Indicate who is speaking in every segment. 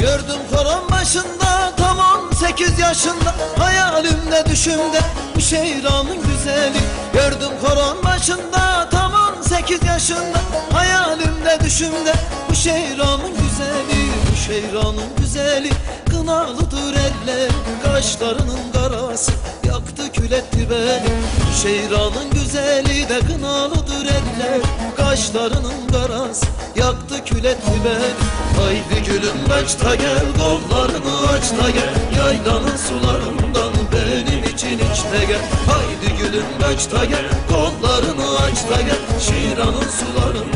Speaker 1: Gördüm koron başında tam on sekiz yaşında. Hayalimde düşümde bu şehranın güzeli. Gördüm koron başında tam on sekiz yaşında. Hayalimde düşümde bu şehranın güzeli. Bu şehranın güzeli kınalıdır eller Kaşlarının da Yaktı kül etti beni Bu şehranın güzeli de Kınalıdır eller. Kaşlarının karası Yaktı kül etti beni Haydi gülüm açta gel Kollarını aç da gel. Yaylanın sularından Benim için içte gel. Haydi gülüm açta gel Kollarını aç da gel. Şiranın sularından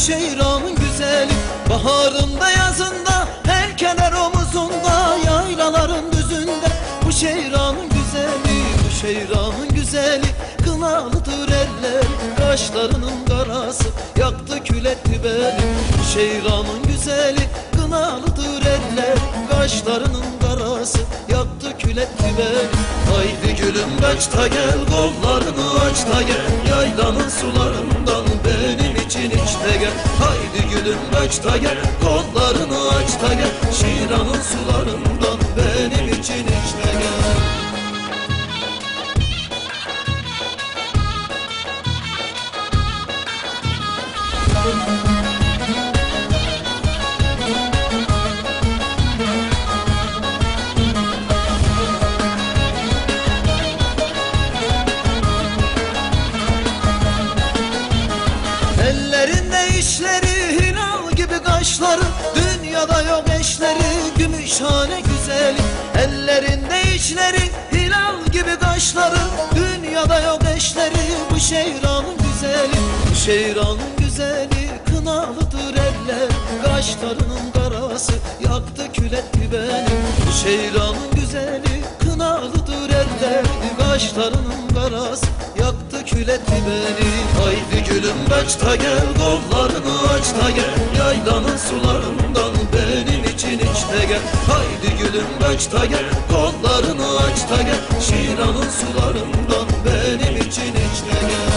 Speaker 1: şehranın güzeli Baharında yazında helkeler omuzunda Yaylaların düzünde. Bu şehranın güzeli Bu şehranın güzeli Kınalıdır eller Kaşlarının karası Yaktı kül etti beni Bu şehranın güzeli Kınalıdır eller Kaşlarının karası Yaktı kül etti beni Haydi gülüm kaç da gel Kollarını aç da gel Yaylanın sularından gel Haydi gülüm kaç da gel Kollarını aç da gel Şiranın sularından Benim için içte gel. İşleri gibi kaşları Dünyada yok eşleri gümüşhane güzeli. Ellerinde işleri hilal gibi kaşları Dünyada yok eşleri bu şehranın güzeli. Bu şehranın güzeli kınalıdır eller. Kaşlarının karası yaktı kül etti beni Bu şehranın güzeli kınalıdır eller. Kaşlarının karası yaktı kül etti beni Haydi gülüm aç da gel Kollarını aç da gel. Yaylanın sularından benim için iç de gel. Haydi gülüm kaç da gel Kollarını aç da gel. Şiranın sularından benim için iç de gel.